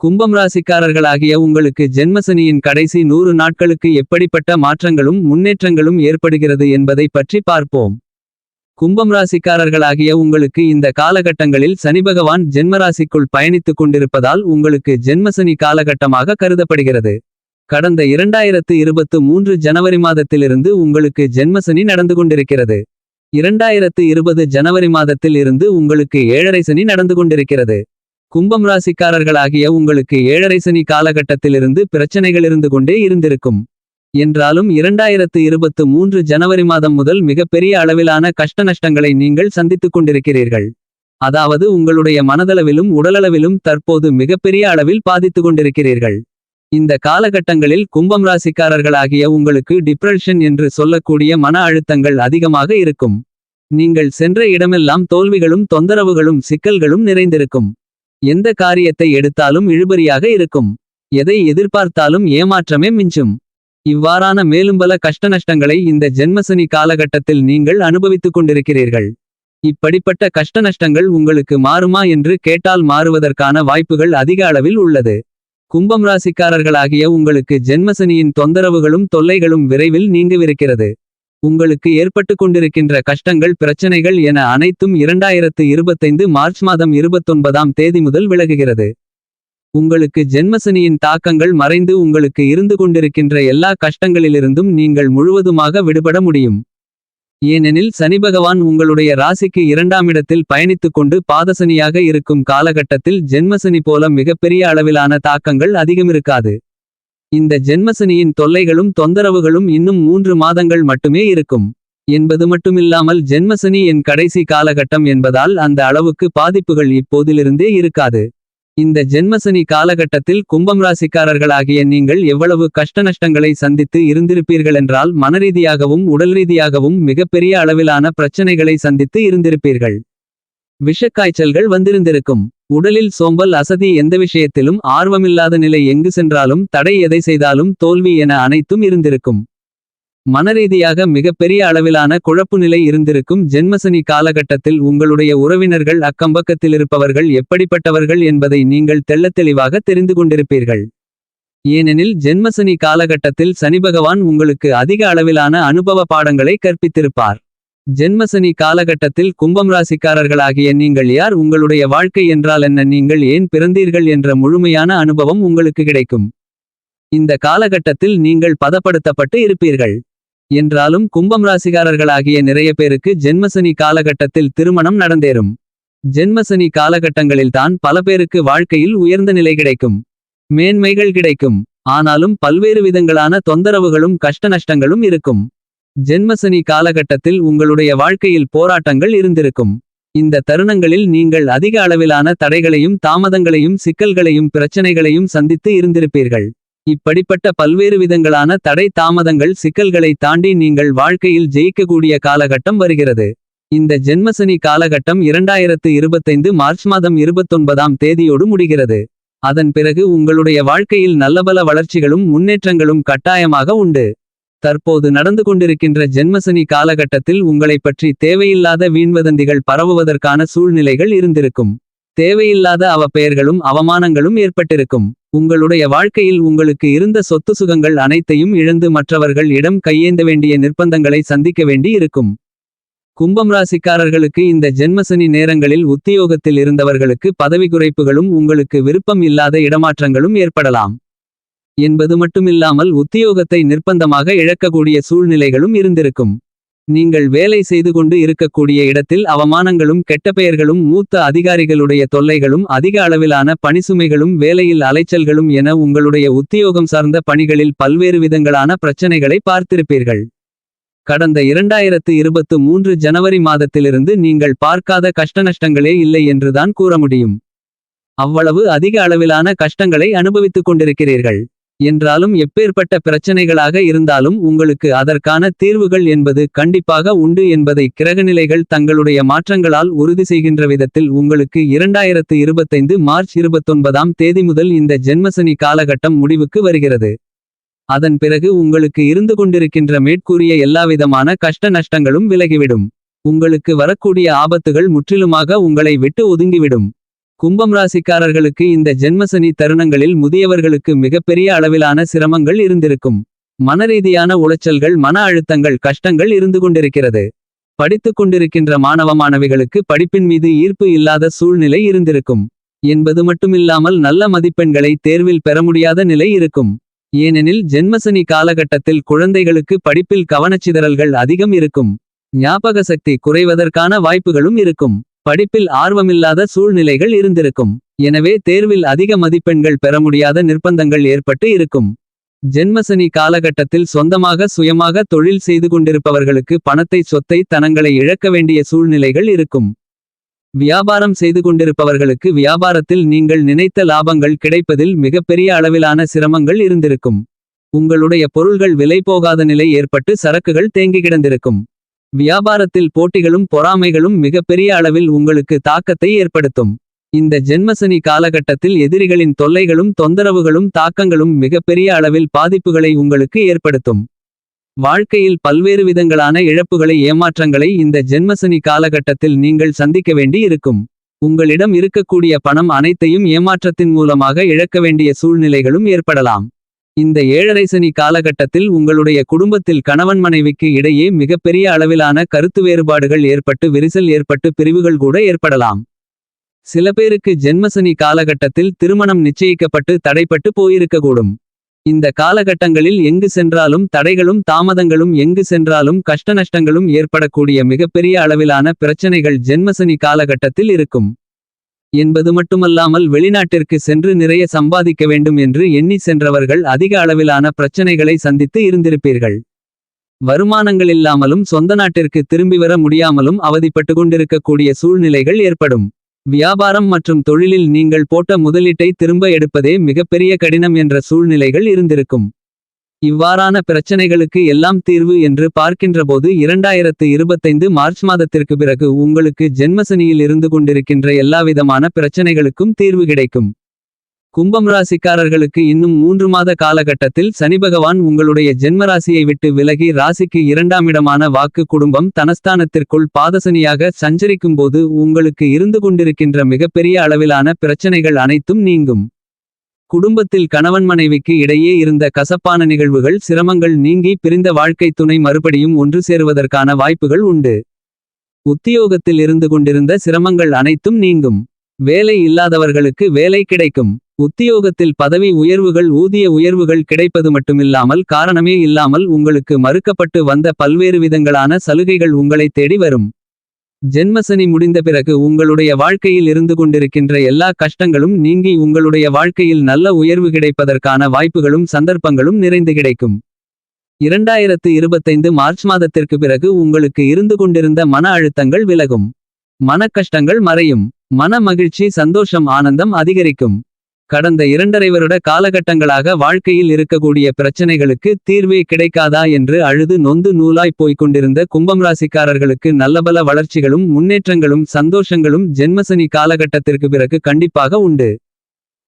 கும்பம் ராசிக்காரர்களாகிய உங்களுக்கு ஜென்மசனியின் கடைசி நூறு நாட்களுக்கு எப்படிப்பட்ட மாற்றங்களும் முன்னேற்றங்களும் ஏற்படுகிறது என்பதை பற்றி பார்ப்போம். கும்பம் ராசிக்காரர்களாகிய உங்களுக்கு இந்த காலகட்டங்களில் சனிபகவான் ஜென்மராசிக்குள் பயணித்துக் கொண்டிருப்பதால் உங்களுக்கு ஜென்மசனி காலகட்டமாக கருதப்படுகிறது. கடந்த இரண்டாயிரத்து இருபத்து மூன்று ஜனவரி மாதத்திலிருந்து உங்களுக்கு ஜென்மசனி நடந்து கொண்டிருக்கிறது. இரண்டாயிரத்து இருபது ஜனவரி மாதத்தில் இருந்து உங்களுக்கு ஏழரை சனி நடந்து கொண்டிருக்கிறது. கும்பம் ராசிக்காரர்களாகிய உங்களுக்கு ஏழரை சனி காலகட்டத்திலிருந்து பிரச்சனைகள் இருந்து கொண்டே இருந்திருக்கும். என்றாலும் இரண்டாயிரத்து இருபத்து மூன்று ஜனவரி மாதம் முதல் மிகப்பெரிய அளவிலான கஷ்ட நஷ்டங்களை நீங்கள் சந்தித்துக் கொண்டிருக்கிறீர்கள். அதாவது உங்களுடைய மனதளவிலும் உடலளவிலும் தற்போது மிகப்பெரிய அளவில் பாதித்துக் கொண்டிருக்கிறீர்கள். இந்த காலகட்டங்களில் கும்பம் ராசிக்காரர்களாகிய உங்களுக்கு டிப்ரெஷன் என்று சொல்லக்கூடிய மன அழுத்தங்கள் அதிகமாக இருக்கும். நீங்கள் சென்ற இடமெல்லாம் தோல்விகளும் தொந்தரவுகளும் சிக்கல்களும் நிறைந்திருக்கும். எந்த காரியத்தை எடுத்தாலும் இழுபறியாக இருக்கும். எதை எதிர்பார்த்தாலும் ஏமாற்றமே மிஞ்சும். இவ்வாறான மேலும் பல கஷ்டநஷ்டங்களை இந்த ஜென்மசனி காலகட்டத்தில் நீங்கள் அனுபவித்துக் கொண்டிருக்கிறீர்கள். இப்படிப்பட்ட கஷ்டநஷ்டங்கள் உங்களுக்கு மாறுமா என்று கேட்டால் மாறுவதற்கான வாய்ப்புகள் அதிக அளவில் உள்ளது. கும்பம் ராசிக்காரர்களாகிய உங்களுக்கு ஜென்மசனியின் தொந்தரவுகளும் தொல்லைகளும் விரைவில் நீங்கவிருக்கிறது. உங்களுக்கு ஏற்பட்டுக் கொண்டிருக்கின்ற கஷ்டங்கள் பிரச்சனைகள் என அனைத்தும் இரண்டாயிரத்து இருபத்தைந்து மார்ச் மாதம் இருபத்தொன்பதாம் தேதி முதல் விலகுகிறது. உங்களுக்கு ஜென்மசனியின் தாக்கங்கள் மறைந்து உங்களுக்கு இருந்து கொண்டிருக்கின்ற எல்லா கஷ்டங்களிலிருந்தும் நீங்கள் முழுவதுமாக விடுபட முடியும். ஏனெனில் சனிபகவான் உங்களுடைய ராசிக்கு இரண்டாம் இடத்தில் பயணித்துக் கொண்டு பாதசனியாக இருக்கும் காலகட்டத்தில் ஜென்மசனி போல மிகப்பெரிய அளவிலான தாக்கங்கள் அதிகமிருக்காது. இந்த ஜென்மசனியின் தொல்லைகளும் தொந்தரவுகளும் இன்னும் மூன்று மாதங்கள் மட்டுமே இருக்கும். என்பது மட்டுமில்லாமல் ஜென்மசனி என் கடைசி காலகட்டம் என்பதால் அந்த அளவுக்கு பாதிப்புகள் இப்போதிலிருந்தே இருக்காது. இந்த ஜென்மசனி காலகட்டத்தில் கும்பம் ராசிக்காரர்களாகிய நீங்கள் எவ்வளவு கஷ்டநஷ்டங்களை சந்தித்து இருந்திருப்பீர்களென்றால் மனரீதியாகவும் உடல் ரீதியாகவும் மிகப்பெரிய அளவிலான பிரச்சனைகளை சந்தித்து இருந்திருப்பீர்கள். விஷக்காய்ச்சல்கள் வந்திருந்திருக்கும். உடலில் சோம்பல் அசதி எந்த விஷயத்திலும் ஆர்வமில்லாத நிலை எங்கு சென்றாலும் தடை எதை செய்தாலும் தோல்வி என அனைத்தும் இருந்திருக்கும். மனரீதியாக மிகப்பெரிய அளவிலான குழப்பு நிலை இருந்திருக்கும். ஜென்மசனி காலகட்டத்தில் உங்களுடைய உறவினர்கள் அக்கம்பக்கத்திலிருப்பவர்கள் எப்படிப்பட்டவர்கள் என்பதை நீங்கள் தெள்ளத்தெளிவாக தெரிந்து கொண்டிருப்பீர்கள். ஏனெனில் ஜென்மசனி காலகட்டத்தில் சனிபகவான் உங்களுக்கு அதிக அளவிலான அனுபவ பாடங்களை கற்பித்திருப்பார். ஜென்மசனி காலகட்டத்தில் கும்பம் ராசிக்காரர்களாகிய நீங்கள் யார்? உங்களுடைய வாழ்க்கை என்றால் என்ன? நீங்கள் ஏன் பிறந்தீர்கள் என்ற முழுமையான அனுபவம் உங்களுக்கு கிடைக்கும். இந்த காலகட்டத்தில் நீங்கள் பதப்படுத்தப்பட்டு இருப்பீர்கள். என்றாலும் கும்பம் ராசிகாரர்களாகிய நிறைய பேருக்கு ஜென்மசனி காலகட்டத்தில் திருமணம் நடந்தேறும். ஜென்மசனி காலகட்டங்களில்தான் பல பேருக்கு வாழ்க்கையில் உயர்ந்த நிலை கிடைக்கும். மேன்மைகள் கிடைக்கும். ஆனாலும் பல்வேறு விதங்களான தொந்தரவுகளும் கஷ்டநஷ்டங்களும் இருக்கும். ஜென்மசனி காலகட்டத்தில் உங்களுடைய வாழ்க்கையில் போராட்டங்கள் இருந்திருக்கும். இந்த தருணங்களில் நீங்கள் அதிக அளவிலான தடைகளையும் தாமதங்களையும் சிக்கல்களையும் பிரச்சனைகளையும் சந்தித்து இருந்திருப்பீர்கள். இப்படிப்பட்ட பல்வேறு விதங்களான தடை தாமதங்கள் சிக்கல்களை தாண்டி நீங்கள் வாழ்க்கையில் ஜெயிக்கக்கூடிய காலகட்டம் வருகிறது. இந்த ஜென்மசனி காலகட்டம் இரண்டாயிரத்து இருபத்தைந்து மார்ச் மாதம் இருபத்தொன்பதாம் தேதியோடு முடிகிறது. அதன் பிறகு உங்களுடைய வாழ்க்கையில் நல்லபல வளர்ச்சிகளும் முன்னேற்றங்களும் கட்டாயமாக உண்டு. தற்போது நடந்து கொண்டிருக்கின்ற ஜென்மசனி காலகட்டத்தில் உங்களைப் பற்றி தேவையில்லாத வீண்வதந்திகள் பரவுவதற்கான சூழ்நிலைகள் இருந்திருக்கும். தேவையில்லாத அவப்பெயர்களும் அவமானங்களும் ஏற்பட்டிருக்கும். உங்களுடைய வாழ்க்கையில் உங்களுக்கு இருந்த சொத்து சுகங்கள் அனைத்தையும் இழந்து மற்றவர்கள் இடம் கையேந்த வேண்டிய நிர்பந்தங்களை சந்திக்க வேண்டி இருக்கும். கும்பம் ராசிக்காரர்களுக்கு இந்த ஜென்மசனி நேரங்களில் உத்தியோகத்தில் இருந்தவர்களுக்கு பதவி குறைப்புகளும் உங்களுக்கு விருப்பம் இல்லாத இடமாற்றங்களும் ஏற்படலாம். என்பது மட்டுமில்லாமல் உத்தியோகத்தை நிர்பந்தமாக இழக்கக்கூடிய சூழ்நிலைகளும் இருந்திருக்கும். நீங்கள் வேலை செய்து கொண்டு இருக்கக்கூடிய இடத்தில் அவமானங்களும் கெட்ட பெயர்களும் மூத்த அதிகாரிகளுடைய தொல்லைகளும் அதிக அளவிலான பணிசுமைகளும் வேலையில் அலைச்சல்களும் என உங்களுடைய உத்தியோகம் சார்ந்த பணிகளில் பல்வேறு விதங்களான பிரச்சனைகளை பார்த்திருப்பீர்கள். கடந்த இரண்டாயிரத்து இருபத்து மூன்று ஜனவரி மாதத்திலிருந்து நீங்கள் பார்க்காத கஷ்டநஷ்டங்களே இல்லை என்றுதான் கூற முடியும். அவ்வளவு அதிக அளவிலான கஷ்டங்களை அனுபவித்துக் கொண்டிருக்கிறீர்கள். என்றாலும் எப்பேற்பட்ட பிரச்சனைகளாக இருந்தாலும் உங்களுக்கு அதற்கான தீர்வுகள் என்பது கண்டிப்பாக உண்டு என்பதை கிரகநிலைகள் தங்களுடைய மாற்றங்களால் உறுதி செய்கின்ற விதத்தில் உங்களுக்கு இரண்டாயிரத்து இருபத்தைந்து மார்ச் இருபத்தொன்பதாம் தேதி முதல் இந்த ஜென்மசனி காலகட்டம் முடிவுக்கு வருகிறது. அதன் பிறகு உங்களுக்கு இருந்து கொண்டிருக்கின்ற மேற்கூறிய எல்லாவிதமான கஷ்ட நஷ்டங்களும் விலகிவிடும். உங்களுக்கு வரக்கூடிய ஆபத்துகள் முற்றிலுமாக உங்களை விட்டு ஒதுங்கிவிடும். கும்பம் ராசிக்காரர்களுக்கு இந்த ஜென்மசனி தருணங்களில் முதியவர்களுக்கு மிகப்பெரிய அளவிலான சிரமங்கள் இருந்திருக்கும். மனரீதியான உளைச்சல்கள் மன அழுத்தங்கள் கஷ்டங்கள் இருந்து கொண்டிருக்கிறது. படித்துக் கொண்டிருக்கின்ற மாணவ மாணவிகளுக்கு படிப்பின் மீது ஈர்ப்பு இல்லாத சூழ்நிலை இருந்திருக்கும். என்பது மட்டுமில்லாமல் நல்ல மதிப்பெண்களை தேர்வில் பெற முடியாத நிலை இருக்கும். ஏனெனில் ஜென்மசனி காலகட்டத்தில் குழந்தைகளுக்கு படிப்பில் கவனச்சிதறல்கள் அதிகம் இருக்கும். ஞாபக சக்தி குறைவதற்கான வாய்ப்புகளும் இருக்கும். படிப்பில் ஆர்வமில்லாத சூழ்நிலைகள் இருந்திருக்கும். எனவே தேர்வில் அதிக மதிப்பெண்கள் பெற முடியாத நிர்பந்தங்கள் ஏற்பட்டு இருக்கும். ஜென்மசனி காலகட்டத்தில் சொந்தமாக சுயமாக தொழில் செய்து கொண்டிருப்பவர்களுக்கு பணத்தை சொத்தை தனங்களை இழக்க வேண்டிய சூழ்நிலைகள் இருக்கும். வியாபாரம் செய்து கொண்டிருப்பவர்களுக்கு வியாபாரத்தில் நீங்கள் நினைத்த லாபங்கள் கிடைப்பதில் மிகப்பெரிய அளவிலான சிரமங்கள் இருந்திருக்கும். உங்களுடைய பொருள்கள் விலை போகாத நிலை ஏற்பட்டு சரக்குகள் தேங்கி கிடந்திருக்கும். வியாபாரத்தில் போட்டிகளும் பொறாமைகளும் மிகப்பெரிய அளவில் உங்களுக்கு தாக்கத்தை ஏற்படுத்தும். இந்த ஜென்மசனி காலகட்டத்தில் எதிரிகளின் தொல்லைகளும் தொந்தரவுகளும் தாக்கங்களும் மிகப்பெரிய அளவில் பாதிப்புகளை உங்களுக்கு ஏற்படுத்தும். வாழ்க்கையில் பல்வேறு விதங்களான இழப்புகளை ஏமாற்றங்களை இந்த ஜென்மசனி காலகட்டத்தில் நீங்கள் சந்திக்க வேண்டி இருக்கும். உங்களிடம் இருக்கக்கூடிய பணம் அனைத்தையும் ஏமாற்றத்தின் மூலமாக இழக்க வேண்டிய சூழ்நிலைகளும் ஏற்படலாம். இந்த ஏழரை சனி காலகட்டத்தில் உங்களுடைய குடும்பத்தில் கணவன் மனைவிக்கு இடையே மிகப்பெரிய அளவிலான கருத்து வேறுபாடுகள் ஏற்பட்டு விரிசல் ஏற்பட்டு பிரிவுகள் கூட ஏற்படலாம். சில பேருக்கு ஜென்மசனி காலகட்டத்தில் திருமணம் நிச்சயிக்கப்பட்டு தடைப்பட்டு போயிருக்கக்கூடும். இந்த காலகட்டங்களில் எங்கு சென்றாலும் தடைகளும் தாமதங்களும் எங்கு சென்றாலும் கஷ்டநஷ்டங்களும் ஏற்படக்கூடிய மிகப்பெரிய அளவிலான பிரச்சனைகள் ஜென்மசனி காலகட்டத்தில் இருக்கும். என்பது மட்டுமல்லாமல் வெளிநாட்டிற்கு சென்று நிறைய சம்பாதிக்க வேண்டும் என்று எண்ணி சென்றவர்கள் அதிக அளவிலான பிரச்சனைகளை சந்தித்து இருந்திருப்பீர்கள். வருமானங்களில்லாமலும் சொந்த நாட்டிற்கு திரும்பி வர முடியாமலும் அவதிப்பட்டு கொண்டிருக்கக்கூடிய சூழ்நிலைகள் ஏற்படும். வியாபாரம் மற்றும் தொழிலில் நீங்கள் போட்ட முதலீட்டை திரும்ப எடுப்பதே மிகப்பெரிய கடினம் என்ற சூழ்நிலைகள் இருந்திருக்கும். இவ்வாறான பிரச்சனைகளுக்கு எல்லாம் தீர்வு என்று பார்க்கின்றபோது 2025 மார்ச் மாதத்திற்கு பிறகு உங்களுக்கு ஜென்மசனியில் இருந்து கொண்டிருக்கின்ற எல்லாவிதமான பிரச்சனைகளுக்கும் தீர்வு கிடைக்கும். கும்பம் ராசிக்காரர்களுக்கு இன்னும் மூன்று மாத காலகட்டத்தில் சனிபகவான் உங்களுடைய ஜென்மராசியை விட்டு விலகி ராசிக்கு இரண்டாமிடமான வாக்கு குடும்பம் தனஸ்தானத்திற்குள் பாதசனியாக சஞ்சரிக்கும்போது உங்களுக்கு இருந்து கொண்டிருக்கின்ற மிகப்பெரிய அளவிலான பிரச்சனைகள் அனைத்தும் நீங்கும். குடும்பத்தில் கணவன் மனைவிக்கு இடையே இருந்த கசப்பான நிகழ்வுகள் சிரமங்கள் நீங்கி பிரிந்த வாழ்க்கை துணை மறுபடியும் ஒன்று சேருவதற்கான வாய்ப்புகள் உண்டு. உத்தியோகத்தில் இருந்து கொண்டிருந்த சிரமங்கள் அனைத்தும் நீங்கும். வேலை இல்லாதவர்களுக்கு வேலை கிடைக்கும். உத்தியோகத்தில் பதவி உயர்வுகள் ஊதிய உயர்வுகள் கிடைப்பது மட்டுமில்லாமல் காரணமே இல்லாமல் உங்களுக்கு மறுக்கப்பட்டு வந்த பல்வேறு விதங்களான சலுகைகள் உங்களை தேடி வரும். ஜென்மசனி முடிந்த பிறகு உங்களுடைய வாழ்க்கையில் இருந்து கொண்டிருக்கின்ற எல்லா கஷ்டங்களும் நீங்கி உங்களுடைய வாழ்க்கையில் நல்ல உயர்வு கிடைப்பதற்கான வாய்ப்புகளும் சந்தர்ப்பங்களும் நிறைந்து கிடைக்கும். 2025 மார்ச் மாதத்திற்கு பிறகு உங்களுக்கு இருந்து கொண்டிருந்த மன அழுத்தங்கள் விலகும். மன கஷ்டங்கள் மறையும். மன மகிழ்ச்சி சந்தோஷம் ஆனந்தம் அதிகரிக்கும். கடந்த இரண்டரை வருட காலகட்டங்களாக வாழ்க்கையில் இருக்கக்கூடிய பிரச்சனைகளுக்கு தீர்வே கிடைக்காதா என்று அழுது நொந்து நூலாய் போய்க் கொண்டிருந்த கும்பம் ராசிக்காரர்களுக்கு நல்லபல வளர்ச்சிகளும் முன்னேற்றங்களும் சந்தோஷங்களும் ஜென்மசனி காலகட்டத்திற்கு பிறகு கண்டிப்பாக உண்டு.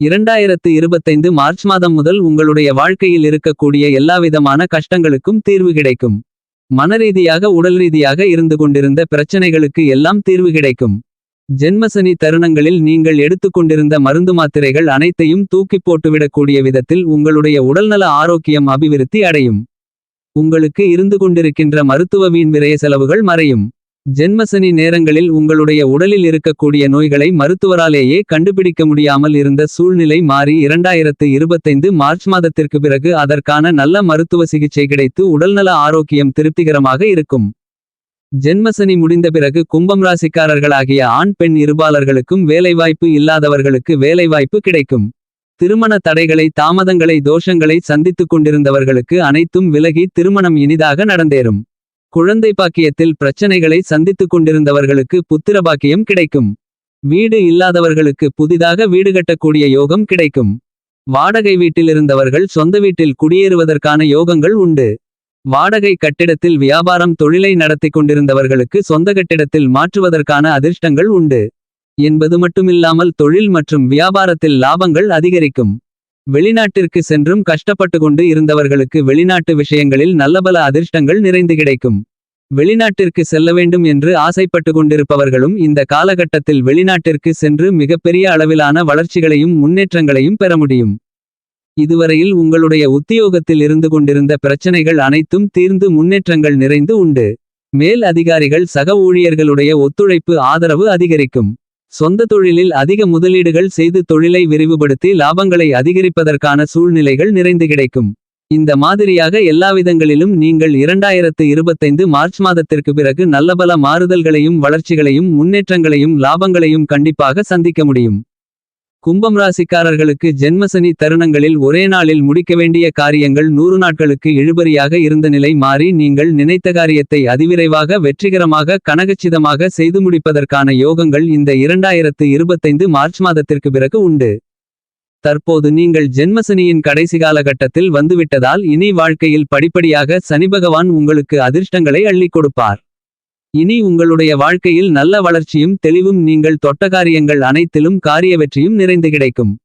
2025 மார்ச் மாதம் முதல் உங்களுடைய வாழ்க்கையில் இருக்கக்கூடிய எல்லாவிதமான கஷ்டங்களுக்கும் தீர்வு கிடைக்கும். மனரீதியாக உடல் ரீதியாக இருந்து கொண்டிருந்த பிரச்சனைகளுக்கு எல்லாம் தீர்வு கிடைக்கும். ஜென்மசனி தருணங்களில் நீங்கள் எடுத்துக்கொண்டிருந்த மருந்து மாத்திரைகள் அனைத்தையும் தூக்கிப் போட்டுவிடக்கூடிய விதத்தில் உங்களுடைய உடல்நல ஆரோக்கியம் அபிவிருத்தி அடையும். உங்களுக்கு இருந்து கொண்டிருக்கின்ற மருத்துவ வீண் விரய செலவுகள் மறையும். ஜென்மசனி நேரங்களில் உங்களுடைய உடலில் இருக்கக்கூடிய நோய்களை மருத்துவராலேயே கண்டுபிடிக்க முடியாமல் இருந்த சூழ்நிலை மாறி 2025 மார்ச் மாதத்திற்கு பிறகு அதற்கான நல்ல மருத்துவ சிகிச்சை கிடைத்து உடல்நல ஆரோக்கியம் திருப்திகரமாக இருக்கும். ஜென்மசனி முடிந்த பிறகு கும்பம் ராசிக்காரர்களாகிய ஆண் பெண் இருபாலர்களுக்கும் வேலைவாய்ப்பு இல்லாதவர்களுக்கு வேலைவாய்ப்பு கிடைக்கும். திருமண தடைகளை தாமதங்களை தோஷங்களை சந்தித்துக் கொண்டிருந்தவர்களுக்கு அனைத்தும் விலகி திருமணம் இனிதாக நடந்தேறும். குழந்தை பாக்கியத்தில் பிரச்சனைகளை சந்தித்துக் கொண்டிருந்தவர்களுக்கு புத்திர பாக்கியம் கிடைக்கும். வீடு இல்லாதவர்களுக்கு புதிதாக வீடு கட்டக்கூடிய யோகம் கிடைக்கும். வாடகை வீட்டிலிருந்தவர்கள் சொந்த வீட்டில் குடியேறுவதற்கான யோகங்கள் உண்டு. வாடகை கட்டிடத்தில் வியாபாரம் தொழிலை நடத்திக் கொண்டிருந்தவர்களுக்கு சொந்த கட்டிடத்தில் மாற்றுவதற்கான அதிர்ஷ்டங்கள் உண்டு. என்பது மட்டுமில்லாமல் தொழில் மற்றும் வியாபாரத்தில் லாபங்கள் அதிகரிக்கும். வெளிநாட்டிற்கு சென்றும் கஷ்டப்பட்டு கொண்டு இருந்தவர்களுக்கு வெளிநாட்டு விஷயங்களில் நல்லபல அதிர்ஷ்டங்கள் நிறைந்து கிடைக்கும். வெளிநாட்டிற்கு செல்ல வேண்டும் என்று ஆசைப்பட்டு கொண்டிருப்பவர்களும் இந்த காலகட்டத்தில் வெளிநாட்டிற்கு சென்று மிகப்பெரிய அளவிலான வளர்ச்சிகளையும் முன்னேற்றங்களையும் பெற முடியும். இதுவரையில் உங்களுடைய உத்தியோகத்தில் இருந்து கொண்டிருந்த பிரச்சனைகள் அனைத்தும் தீர்ந்து முன்னேற்றங்கள் நிறைந்து உண்டு. மேல் அதிகாரிகள் சக ஊழியர்களுடைய ஒத்துழைப்பு ஆதரவு அதிகரிக்கும். சொந்த தொழிலில் அதிக முதலீடுகள் செய்து தொழிலை விரிவுபடுத்தி லாபங்களை அதிகரிப்பதற்கான சூழ்நிலைகள் நிறைந்து கிடைக்கும். இந்த மாதிரியாக எல்லாவிதங்களிலும் நீங்கள் 2025 மார்ச் மாதத்திற்கு பிறகு நல்லபல மாறுதல்களையும் வளர்ச்சிகளையும் முன்னேற்றங்களையும் லாபங்களையும் கண்டிப்பாக சந்திக்க முடியும். கும்பம் ராசிக்காரர்களுக்கு ஜென்மசனி தருணங்களில் ஒரே நாளில் முடிக்க வேண்டிய காரியங்கள் நூறு நாட்களுக்கு இழுபறியாக இருந்த நிலை மாறி நீங்கள் நினைத்த காரியத்தை அதிவிரைவாக வெற்றிகரமாக கனகச்சிதமாக செய்து முடிப்பதற்கான யோகங்கள் இந்த 2025 மார்ச் மாதத்திற்கு பிறகு உண்டு. தற்போது நீங்கள் ஜென்மசனியின் கடைசி காலகட்டத்தில் வந்துவிட்டதால் இனி வாழ்க்கையில் படிப்படியாக சனிபகவான் உங்களுக்கு அதிர்ஷ்டங்களை அள்ளிக் கொடுப்பார். இனி உங்களுடைய வாழ்க்கையில் நல்ல வளர்ச்சியும் தெளிவும் நீங்கள் தொட்ட காரியங்கள் அனைத்திலும் காரிய வெற்றியும் நிறைந்து கிடைக்கும்.